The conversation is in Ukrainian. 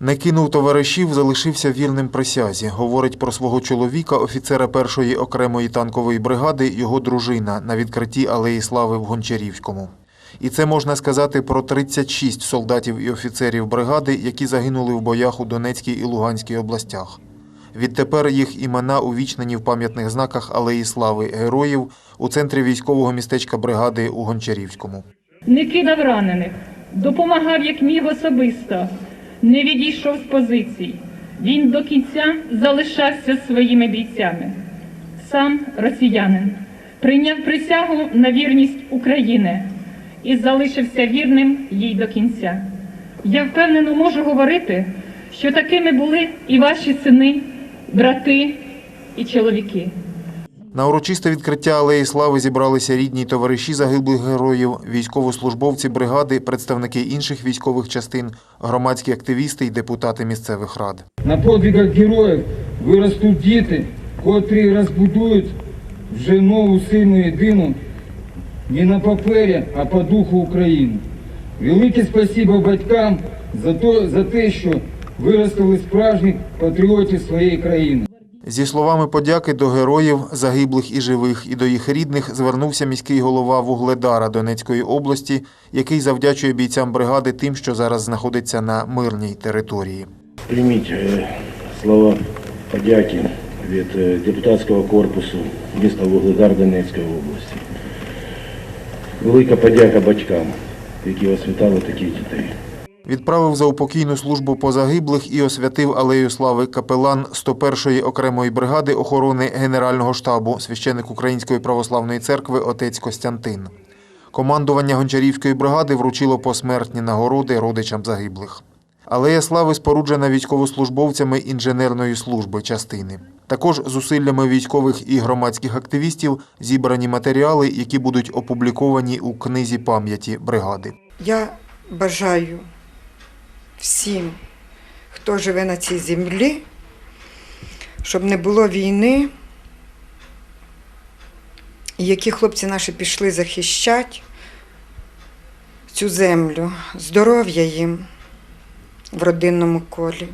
Не кинув товаришів, залишився вірним присязі. Говорить про свого чоловіка, офіцера першої окремої танкової бригади, його дружина на відкритті Алеї Слави в Гончарівському. І це можна сказати про 36 солдатів і офіцерів бригади, які загинули в боях у Донецькій і Луганській областях. Відтепер їх імена увічнені в пам'ятних знаках Алеї Слави героїв у центрі військового містечка бригади у Гончарівському. не кидав ранених, допомагав як міг особисто, не відійшов з позицій. Він до кінця залишався своїми бійцями. Сам росіянин прийняв присягу на вірність України і залишився вірним їй до кінця. Я впевнено можу говорити, що такими були і ваші сини, брати і чоловіки. На урочисте відкриття Алеї Слави зібралися рідні товариші загиблих героїв, військовослужбовці бригади, представники інших військових частин, громадські активісти й депутати місцевих рад. На подвигах героїв виростуть діти, котрі розбудують вже нову сильну єдину не на папері, а по духу України. Велике спасибо батькам за те, що виростили справжніх патріотів своєї країни. Зі словами подяки до героїв, загиблих і живих, і до їх рідних звернувся міський голова Вугледара Донецької області, який завдячує бійцям бригади тим, що зараз знаходиться на мирній території. Прийміть е, слова подяки від е, депутатського корпусу міста Вугледар Донецької області. Велика подяка батькам, які освітали таких дітей. Відправив за упокійну службу позагиблих і освятив алею слави капелан 101-ї окремої бригади охорони Генерального штабу, священик Української православної церкви отець Костянтин. Командування Гончарівської бригади вручило посмертні нагороди родичам загиблих. Алея слави споруджена військовослужбовцями інженерної служби частини. Також зусиллями військових і громадських активістів зібрані матеріали, які будуть опубліковані у книзі пам'яті бригади. Я бажаю всім, хто живе на цій землі, щоб не було війни, які хлопці наші пішли захищати цю землю, здоров'я їм в родинному колі.